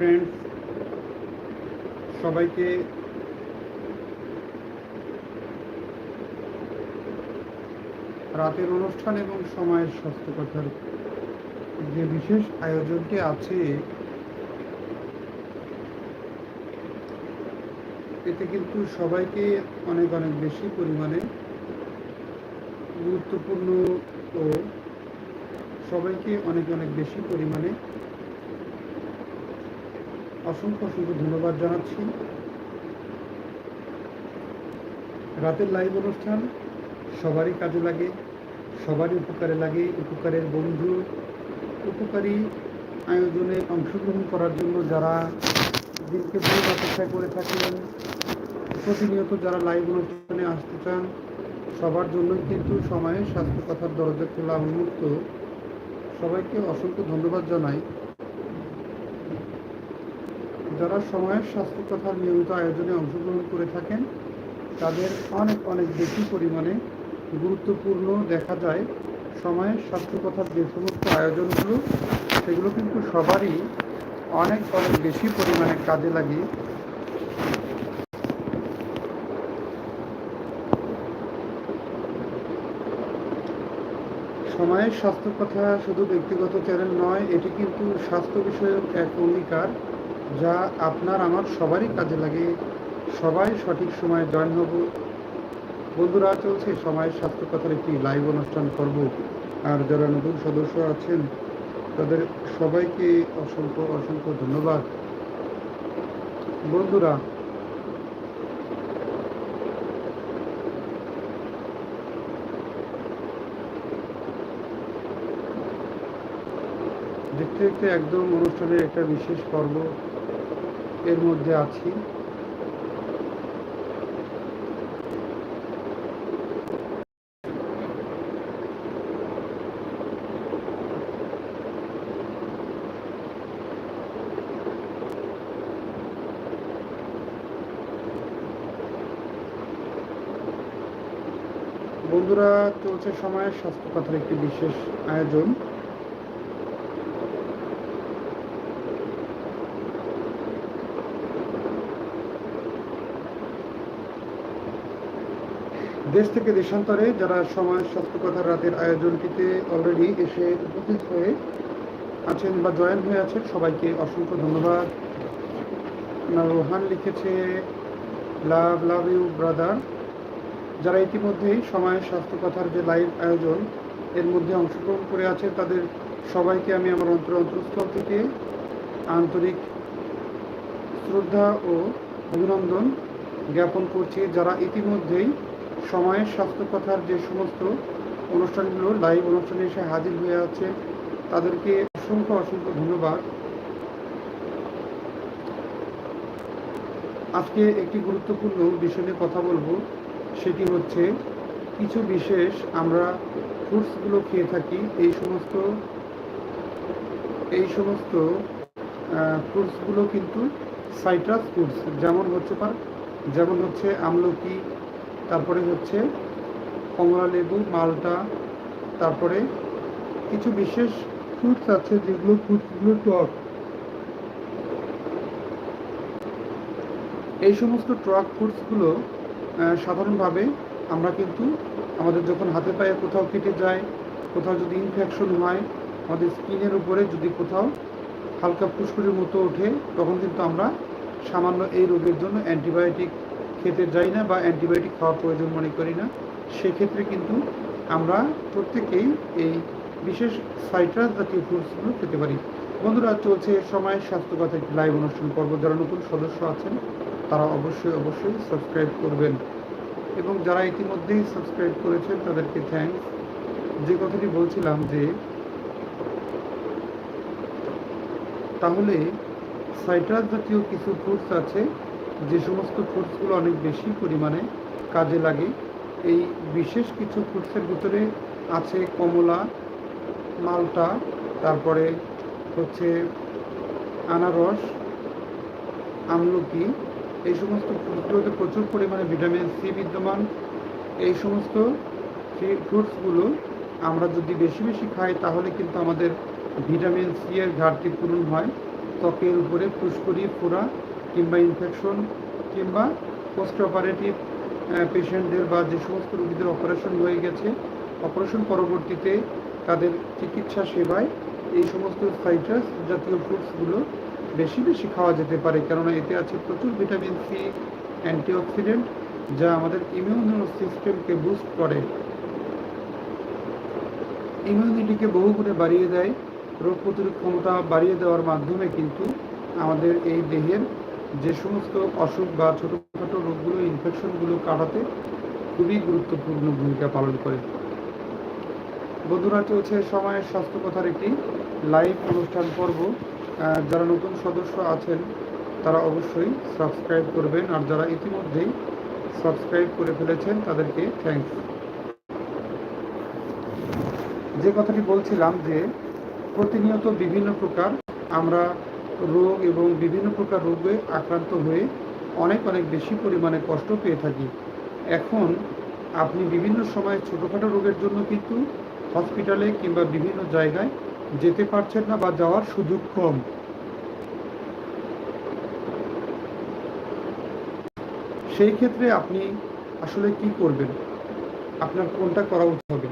Friends সবাইকে রাতের অনুষ্ঠান এবং সময়ের স্বাস্থ্য কথার যে বিশেষ আয়োজনটি আছে, এতে কিন্তু সবাইকে অনেক অনেক বেশি পরিমাণে গুরুত্বপূর্ণ ও সবাইকে অনেক অনেক বেশি পরিমাণে অসংখ্য অসংখ্য ধন্যবাদ জানাচ্ছি। রাতের লাইভ অনুষ্ঠান সবারই কাজে লাগে, সবারই উপকারে লাগে, উপকারের বন্ধু, উপকারী আয়োজনে অংশগ্রহণ করার জন্য যারা দিনকে বহু অপেক্ষা করে থাকেন, প্রতিনিয়ত যারা লাইভ অনুষ্ঠানে আসতে চান, সবার জন্য কিন্তু সময়ে স্বাস্থ্য কথার দরজা খোলা উন্মুক্ত সবাইকে অসংখ্য ধন্যবাদ জানাই। যারা সময়ের স্বাস্থ্য কথার নিয়মিত আয়োজনে অংশগ্রহণ করে থাকেন, তাদের অনেক অনেক বেশি পরিমাণে গুরুত্বপূর্ণ দেখা যায় সময়ের স্বাস্থ্য কথার যে সমস্ত আয়োজনগুলো, সেগুলো কিন্তু সবারই অনেক অনেক বেশি পরিমাণে কাজে লাগে সময়ের স্বাস্থ্য কথা শুধু ব্যক্তিগত চ্যানেল নয়, এটি কিন্তু স্বাস্থ্য বিষয়ক এক অঙ্গীকার। যা আপনার আমার সবারই কাজে লাগে। সবাই সঠিক সময়ে জয়েন হব। বন্ধুরা, চলছে সময়ের স্বাস্থ্য কথার একটি লাইভ অনুষ্ঠান করব আর যারা নতুন সদস্য আছেন, তাদের সবাইকে অসংখ্য অসংখ্য ধন্যবাদ। বন্ধুরা, দেখতে দেখতে একদম অনুষ্ঠানের একটা বিশেষ পর্ব। এর মধ্যে আছি। বন্ধুরা চলছে সময়ের স্বাস্থ্য কথার একটি বিশেষ আয়োজন। দেশ থেকে দেশান্তরে যারা সময় স্বাস্থ্য কথার রাতের আয়োজনটিতে অলরেডি এসে উপস্থিত হয়ে আছেন বা জয়েন হয়ে আছেন, সবাইকে অসংখ্য ধন্যবাদ। রোহান লিখেছে, লাভ লাভ ইউ, ব্রাদার। যারা ইতিমধ্যেই সময়ের স্বাস্থ্য কথার যে লাইভ আয়োজন, এর মধ্যে অংশগ্রহণ করে আছে, তাদের সবাইকে আমি আমার অন্তর অন্তরস্থল থেকে আন্তরিক শ্রদ্ধা ও অভিনন্দন জ্ঞাপন করছি। যারা ইতিমধ্যেই সময়ের স্বাস্থ্য কথার যে সমস্ত অনুষ্ঠানগুলো লাইভ অনুষ্ঠানে এসে হাজির হয়ে আছে, তাদেরকে অসংখ্য অসংখ্য ধন্যবাদ। আজকে একটি গুরুত্বপূর্ণ বিষয় নিয়ে কথা বলব, সেটি হচ্ছে কিছু বিশেষ আমরা ফ্রুটসগুলো খেয়ে থাকি, এই সমস্ত এই সমস্ত ফ্রুটসগুলো কিন্তু সাইট্রাস ফ্রুটস যেমন হচ্ছে যেমন হচ্ছে আমলকি তারপরে হচ্ছে কমলা লেবু, মালটা, তারপরে কিছু বিশেষ ফ্রুটস আছে যেগুলো ফ্রুটসগুলো টক। এই সমস্ত ট্রাক ফুডসগুলো সাধারণভাবে আমরা কিন্তু আমাদের যখন হাতে পায়ে কোথাও কেটে যায়, কোথাও যদি ইনফেকশন হয়, আমাদের স্কিনের উপরে যদি কোথাও হালকা ফুসকুড়ির মতো ওঠে, তখন কিন্তু আমরা সামান্য এই রোগের জন্য অ্যান্টিবায়োটিক খেতে যাই না বা অ্যান্টিবায়োটিক খাওয়ার প্রয়োজন মনে করি না, সেক্ষেত্রে কিন্তু আমরা প্রত্যেকেই এই বিশেষ সাইট্রাস জাতীয় ফ্রুটসগুলো খেতে পারি। বন্ধুরা, চলছে সময় স্বাস্থ্যগত একটি লাইভ অনুষ্ঠান পর্ব। যারা নতুন সদস্য আছেন, তারা অবশ্যই অবশ্যই সাবস্ক্রাইব করবেন। এবং যারা ইতিমধ্যেই সাবস্ক্রাইব করেছেন, তাদেরকে থ্যাংকস যে কথাটি বলছিলাম যে, তাহলে সাইট্রাস জাতীয় কিছু ফ্রুটস আছে যে সমস্ত ফ্রুটসগুলো অনেক বেশি পরিমাণে কাজে লাগে, এই বিশেষ কিছু ফ্রুটসের ভিতরে আছে কমলা, মালটা, তারপরে হচ্ছে আনারস, আমলকি, এই সমস্ত ফ্রুটসগুলোতে প্রচুর পরিমাণে ভিটামিন সি বিদ্যমান। এই সমস্ত ফ্রুটসগুলো আমরা যদি বেশি বেশি খাই, তাহলে কিন্তু আমাদের ভিটামিন সি এর ঘাটতি পূরণ হয়। ত্বকের উপরে ফুসকুড়ি ফোড়া কিংবা ইনফেকশন কিংবা পোস্ট অপারেটিভ পেশেন্টদের বা যে সমস্ত রোগীদের অপারেশন হয়ে গেছে অপারেশন পরবর্তীতে তাদের চিকিৎসা সেবায় এই সমস্ত সাইট্রাস জাতীয় ফ্রুটসগুলো বেশি বেশি খাওয়া যেতে পারে। কেননা এতে আছে প্রচুর ভিটামিন সি অ্যান্টিঅক্সিডেন্ট যা আমাদের ইমিউন সিস্টেমকে বুস্ট করে। ইমিউনিটিকে বহুগুণে বাড়িয়ে দেয়। রোগ প্রতিরোধ ক্ষমতা বাড়িয়ে দেওয়ার মাধ্যমে কিন্তু আমাদের এই দেহের যে সমস্ত অসুখ বা ছোটোখাটো রোগগুলো ইনফেকশনগুলো কাটাতে খুবই গুরুত্বপূর্ণ ভূমিকা পালন করে। বন্ধুরা, চলছে সময়ের স্বাস্থ্য কথার একটি লাইভ অনুষ্ঠান পর্ব। যারা নতুন সদস্য আছেন, তারা অবশ্যই সাবস্ক্রাইব করবেন। আর যারা ইতিমধ্যেই সাবস্ক্রাইব করে ফেলেছেন, তাদেরকে থ্যাঙ্কস যে কথাটি বলছিলাম যে, প্রতিনিয়ত বিভিন্ন প্রকার আমরা রোগ এবং বিভিন্ন প্রকার রোগে আক্রান্ত হয়ে অনেক অনেক বেশি পরিমাণে কষ্ট পেয়ে থাকি। এখন আপনি বিভিন্ন সময় ছোটোখাটো রোগের জন্য কিন্তু হসপিটালে কিংবা বিভিন্ন জায়গায় যেতে পারছেন না বা যাওয়ার সুযোগ কম। সেই ক্ষেত্রে আপনি আসলে কি করবেন? আপনার কোনটা করা উচিত হবে?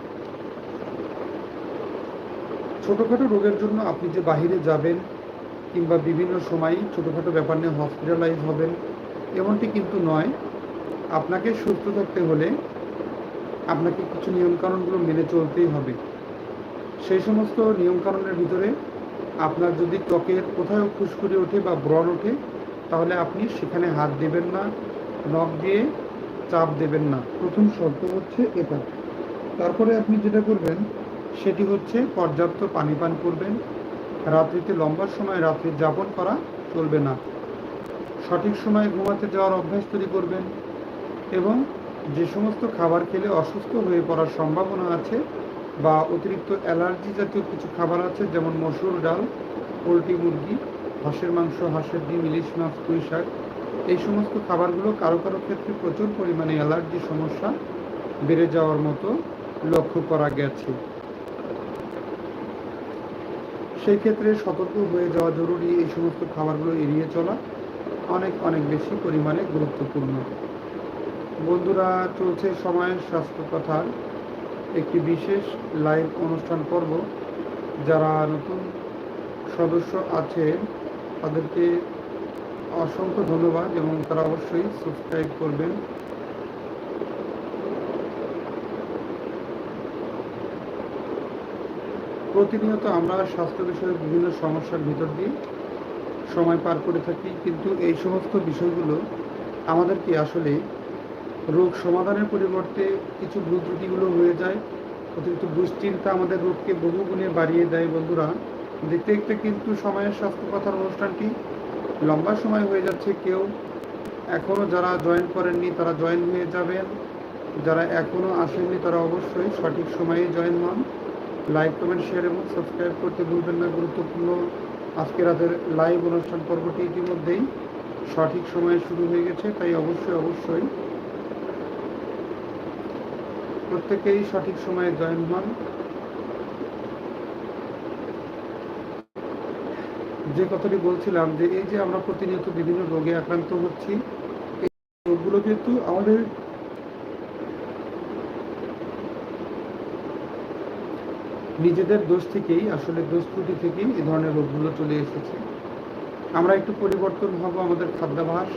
ছোটোখাটো রোগের জন্য আপনি যে বাহিরে যাবেন কিংবা বিভিন্ন সময় ছোটোখাটো ব্যাপার নিয়ে হসপিটালাইজ হবেন, এমনটি কিন্তু নয়। আপনাকে সুস্থ থাকতে হলে আপনাকে কিছু নিয়মকানুনগুলো মেনে চলতেই হবে। সেই সমস্ত নিয়মকানুনের ভিতরে আপনার যদি ত্বকের কোথাও ফুসকুড়ি ওঠে বা ব্রণ ওঠে, তাহলে আপনি সেখানে হাত দেবেন না, নখ দিয়ে চাপ দেবেন না। প্রথম শর্ত হচ্ছে এটা। তারপরে আপনি যেটা করবেন, সেটি হচ্ছে পর্যাপ্ত পানি পান করবেন। রাত্রিতে লম্বা সময় রাত্রি যাপন করা চলবে না। সঠিক সময়ে ঘুমাতে যাওয়ার অভ্যাস তৈরি করবেন এবং যে সমস্ত খাবার খেলে অসুস্থ হয়ে পড়ার সম্ভাবনা আছে বা অতিরিক্ত অ্যালার্জি জাতীয় কিছু খাবার আছে, যেমন মসুর ডাল, পোলট্রি মুরগি, হাঁসের মাংস, হাঁসের ডিম, ইলিশ মাছ, পুঁই শাক, এই সমস্ত খাবারগুলো কারও কারও ক্ষেত্রে প্রচুর পরিমাণে অ্যালার্জি সমস্যা বেড়ে যাওয়ার মতো লক্ষ্য করা গেছে। সেই ক্ষেত্রে সতর্ক হয়ে যাওয়া জরুরি এই সমস্ত খাবারগুলো এড়িয়ে চলা অনেক অনেক বেশি পরিমাণে গুরুত্বপূর্ণ। বন্ধুরা, চলছে সময়ের স্বাস্থ্য কথার একটি বিশেষ লাইভ অনুষ্ঠান পর্ব। যারা নতুন সদস্য আছে তাদেরকে অসংখ্য ধন্যবাদ এবং তারা অবশ্যই সাবস্ক্রাইব করবেন। প্রতিনিয়ত আমরা স্বাস্থ্য বিষয়ে বিভিন্ন সমস্যার ভিতর দিয়ে সময় পার করে থাকি, কিন্তু এই সমস্ত বিষয়গুলো আমাদেরকে আসলে রোগ সমাধানের পরিবর্তে কিছু ভুল ত্রুটিগুলো হয়ে যায়, অতিরিক্ত দুশ্চিন্তা আমাদের রোগকে বহু গুণে বাড়িয়ে দেয় বন্ধুরা। দেখতে দেখতে কিন্তু সময়ের স্বাস্থ্য কথার অনুষ্ঠানটি লম্বা সময় হয়ে যাচ্ছে, কেউ এখনও যারা জয়েন করেননি তারা জয়েন হয়ে যাবেন, যারা এখনও আসেননি তারা অবশ্যই সঠিক সময়ে জয়েন হন। লাইক কমেন্ট শেয়ার এবং সাবস্ক্রাইব করতে ভুলবেন না। গুরুত্বপূর্ণ আজকে রাতের লাইভ অনুষ্ঠান পর্বটি ইতিমধ্যেই সঠিক সময়ে শুরু হয়ে গেছে, তাই অবশ্যই অবশ্যই প্রত্যেকেই সঠিক সময়ে জয়েন হন। যে কথাটি বলছিলাম যে, এই যে আমরা প্রতিনিয়ত বিভিন্ন রোগে আক্রান্ত হচ্ছি, এই রোগগুলো কিন্তু আমাদের নিজেদের দোষ থেকেই, আসলে দোষ ত্রুটি থেকেই এই ধরনের রোগগুলো চলে এসেছে। আমরা একটু পরিবর্তন হব আমাদের খাদ্যাভাস,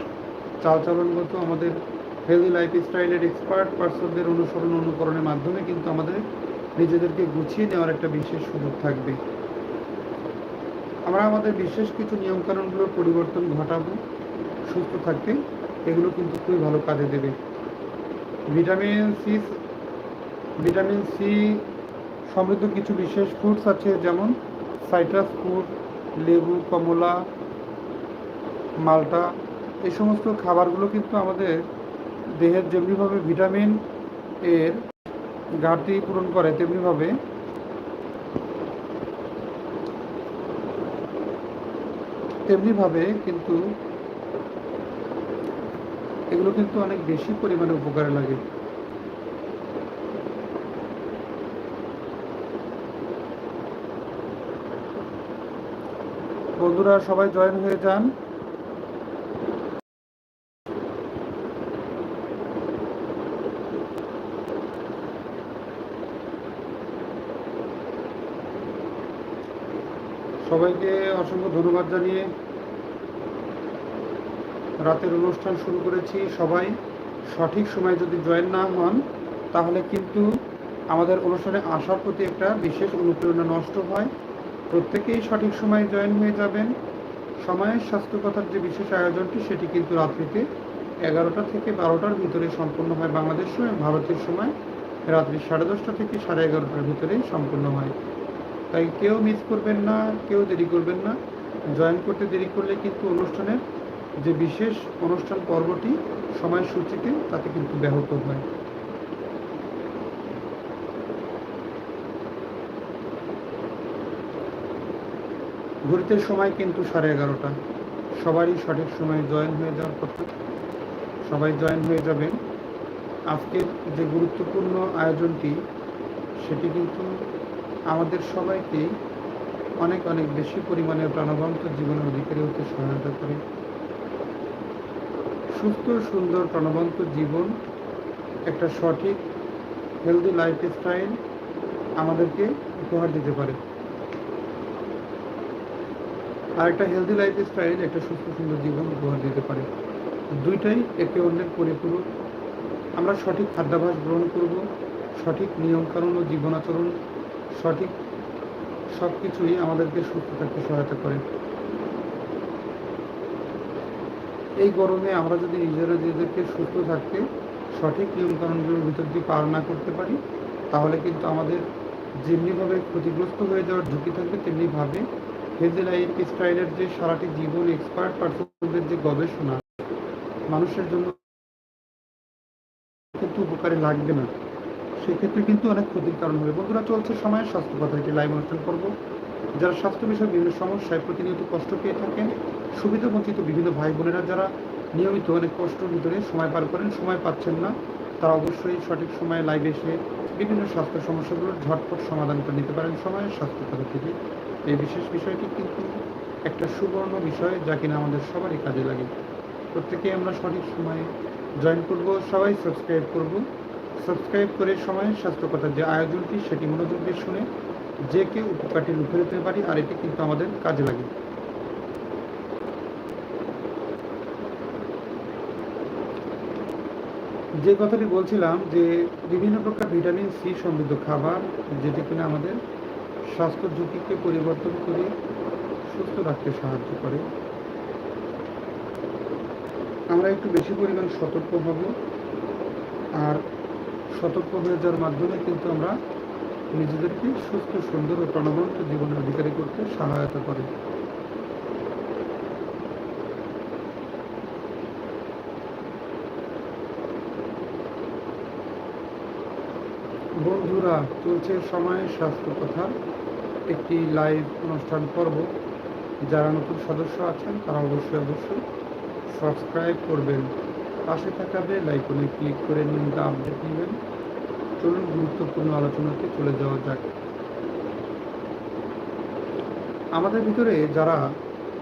চালচলনগত আমাদের হেলদি লাইফ স্টাইলের এক্সপার্ট পার্সনদের অনুসরণ অনুকরণের মাধ্যমে কিন্তু আমাদের নিজেদেরকে গুছিয়ে নেওয়ার একটা বিশেষ সুযোগ থাকবে। আমরা আমাদের বিশেষ কিছু নিয়মকানুনগুলোর পরিবর্তন ঘটাবো, সুস্থ থাকতে, এগুলো কিন্তু খুবই ভালো কাজে দেবে। ভিটামিন সি ভিটামিন সি সমৃদ্ধ কিছু বিশেষ ফ্রুটস আছে, যেমন সাইট্রাস ফ্রুট লেবু, কমলা মালটা এই সমস্ত খাবারগুলো কিন্তু আমাদের দেহের যেমনিভাবে ভিটামিন এর ঘাটতি পূরণ করে, তেমনিভাবে তেমনিভাবে কিন্তু এগুলো কিন্তু অনেক বেশি পরিমাণে উপকারে লাগে। বন্ধুরা সবাই জয়েন হয়ে যান। সবাইকে অসংখ্য ধন্যবাদ জানিয়ে রাতের অনুষ্ঠান শুরু করেছি। সবাই সঠিক সময় যদি জয়েন না হন, তাহলে কিন্তু আমাদের অনুষ্ঠানে আসার প্রতি একটা বিশেষ অনুপ্রেরণা নষ্ট হয়। প্রত্যেকেই সঠিক সময়ে জয়েন হয়ে যাবেন। সময়ের স্বাস্থ্য কথার যে বিশেষ আয়োজনটি, সেটি কিন্তু রাত্রিতে এগারোটা থেকে বারোটার ভিতরে সম্পন্ন হয় বাংলাদেশ সময়, ভারতের সময়। রাত্রি সাড়ে দশটা থেকে সাড়ে এগারোটার ভিতরেই সম্পন্ন হয়। তাই কেউ মিস করবেন না, কেউ দেরি করবেন না। জয়েন করতে দেরি করলে কিন্তু অনুষ্ঠানের যে বিশেষ অনুষ্ঠান পর্বটি, সময়সূচিতে তাতে কিন্তু ব্যাহত হয়। ঘুরতে সময় কিন্তু সাড়ে এগারোটা। সবারই সঠিক সময় জয়েন হয়ে যাওয়ার কথা সবাই জয়েন হয়ে যাবেন। আজকের যে গুরুত্বপূর্ণ আয়োজনটি, সেটি কিন্তু আমাদের সবাইকে অনেক অনেক বেশি পরিমাণে প্রাণবন্ত জীবনের অধিকারী হতে সহায়তা করে। সুস্থ, সুন্দর, প্রাণবন্ত জীবন, একটা সঠিক হেলদি লাইফ স্টাইল আমাদেরকে উপহার দিতে পারে। আর একটা হেলদি লাইফ স্টাইল একটা সুস্থ, সুন্দর জীবন উপহার দিতে পারে। দুইটাই একে অন্যের পরিপূরক। আমরা সঠিক খাদ্যাভ্যাস গ্রহণ করব, সঠিক নিয়মকানুন ও জীবন আচরণ সঠিক সব কিছুই আমাদেরকে সুস্থ থাকতে সহায়তা করে। এই গরমে আমরা যদি নিজেরা নিজেদেরকে সুস্থ থাকতে সঠিক নিয়মকানুনগুলোর ভিতর দিয়ে পার না করতে পারি, তাহলে কিন্তু আমাদের যেমনিভাবে ক্ষতিগ্রস্ত হয়ে যাওয়ার ঝুঁকি থাকবে, তেমনিভাবে হেলদি লাইফ স্টাইলের যে সারাটি জীবন এক্সপার্ট পার্সনদের যে গবেষণা, মানুষের জন্য কিন্তু উপকারে লাগবে না। সেক্ষেত্রে কিন্তু অনেক ক্ষতির কারণ হবে। বন্ধুরা, চলছে সময়ের স্বাস্থ্য কথা একটি লাইভ অনুষ্ঠান করব। যারা স্বাস্থ্য বিষয়ে বিভিন্ন সমস্যায় প্রতিনিয়ত কষ্ট পেয়ে থাকেন, সুবিধা বঞ্চিত বিভিন্ন ভাই বোনেরা যারা নিয়মিত অনেক কষ্টের ভিতরে সময় পার করেন, সময় পাচ্ছেন না, তারা অবশ্যই সঠিক সময়ে লাইভ এসে বিভিন্ন স্বাস্থ্য সমস্যাগুলোর ঝটপট সমাধান করে নিতে পারেন। সময়ের স্বাস্থ্য কথা থেকে এই বিশেষ বিষয়টি কিন্তু একটা সুবর্ণ বিষয় যা কিনা আমাদের সবারই কাজে লাগে। প্রত্যেকে আমরা সঠিক সময়ে জয়েন করব, সবাই সাবস্ক্রাইব করব। সাবস্ক্রাইব করে সময়ের স্বাস্থ্যকতার যে আয়োজনটি, সেটি মনোযোগ দিয়ে শুনে যে কেউ উপকারটি লুফে নিতে পারি, আর এটি কিন্তু আমাদের কাজে লাগে। যে কথাটি বলছিলাম যে বিভিন্ন প্রকার ভিটামিন সি সমৃদ্ধ খাবার, যেটি কিনা আমাদের স্বাস্থ্য ঝুঁকিকে পরিবর্তন করে সুস্থ রাখতে সাহায্য করে। আমরা একটু বেশি পরিমাণ সতর্ক হব। আর সতর্ক হয়ে যাওয়ার মাধ্যমে কিন্তু আমরা নিজেদেরকে সুস্থ, সুন্দর ও প্রাণবন্ত জীবনের অধিকারী করতে সহায়তা করে। বন্ধুরা, চলছে সময় স্বাস্থ্য কথা। একটি লাইভ অনুষ্ঠান পর্ব। যারা নতুন সদস্য আছেন, তারা অবশ্যই অবশ্যই সাবস্ক্রাইব করবেন। পাশে থাকা বেল আইকনে ক্লিক করে নিয়মিত আপডেট নেবেন। চলুন, গুরুত্বপূর্ণ আলোচনাতে চলে যাওয়া যাক। আমাদের ভিতরে যারা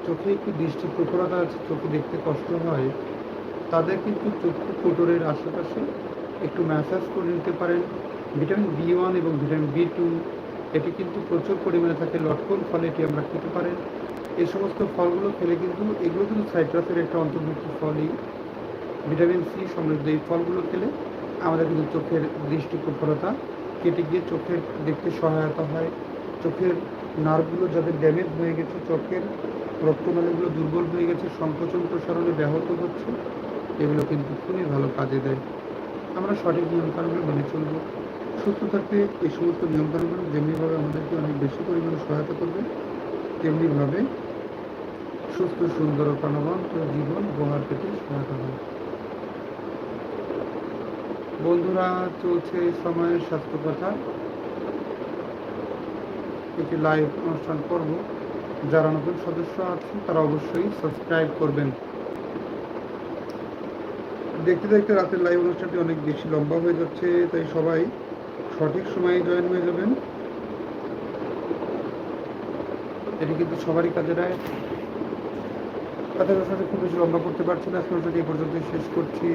চোখে একটু দৃষ্টি প্রখরতা আছে, চোখে দেখতে কষ্ট হয়, তাদের কিন্তু চক্ষু কোটরের আশেপাশে একটু ম্যাসাজ করে নিতে পারেন। ভিটামিন বি ওয়ান এবং ভিটামিন বি টু এটি কিন্তু প্রচুর পরিমাণে থাকে লটকন, ফলে এটি আমরা খেতে পারেন। এই সমস্ত ফলগুলো খেলে কিন্তু এগুলো কিন্তু সাইট্রাসের একটা অন্তর্ভুক্ত ফলই। ভিটামিন সি সমৃদ্ধ এই ফলগুলো খেলে আমাদের কিন্তু চোখের দৃষ্টি প্রখরতা কেটে গিয়ে চোখের দেখতে সহায়তা হয়। চোখের নার্ভগুলো যাদের ড্যামেজ হয়ে গেছে, চোখের রক্তনালীগুলো দুর্বল হয়ে গেছে, সংকোচন প্রসারণে ব্যাহত হচ্ছে, এগুলো কিন্তু খুবই ভালো কাজে দেয়। আমরা সঠিক নিয়মকানুনগুলো মেনে চলবো। সুস্থ থাকতে এই সমস্ত নিয়মকানুনগুলো যেমনিভাবে আমাদেরকে অনেক বেশি পরিমাণে সহায়তা করবে, তেমনিভাবে সুস্থ, সুন্দর ও প্রাণবন্ত জীবন উপহার পেতে সহায়তা হবে বন্ধুরা, চলছে সময়ের স্বাস্থ্য কথা। একটি লাইভ অনুষ্ঠান করব। যারা নতুন সদস্য আছেন, তারা অবশ্যই সাবস্ক্রাইব করবেন। দেখতে দেখতে রাতের লাইভ অনুষ্ঠানটি অনেক বেশি লম্বা হয়ে যাচ্ছে, তাই সবাই সঠিক সময়ে জয়েন হয়ে যাবেন। এটি কিন্তু সবারই কাজে দেয়। তাদের সাথে খুব বেশি লম্বা করতে পারছি না। আজকে এই পর্যন্ত শেষ করছি।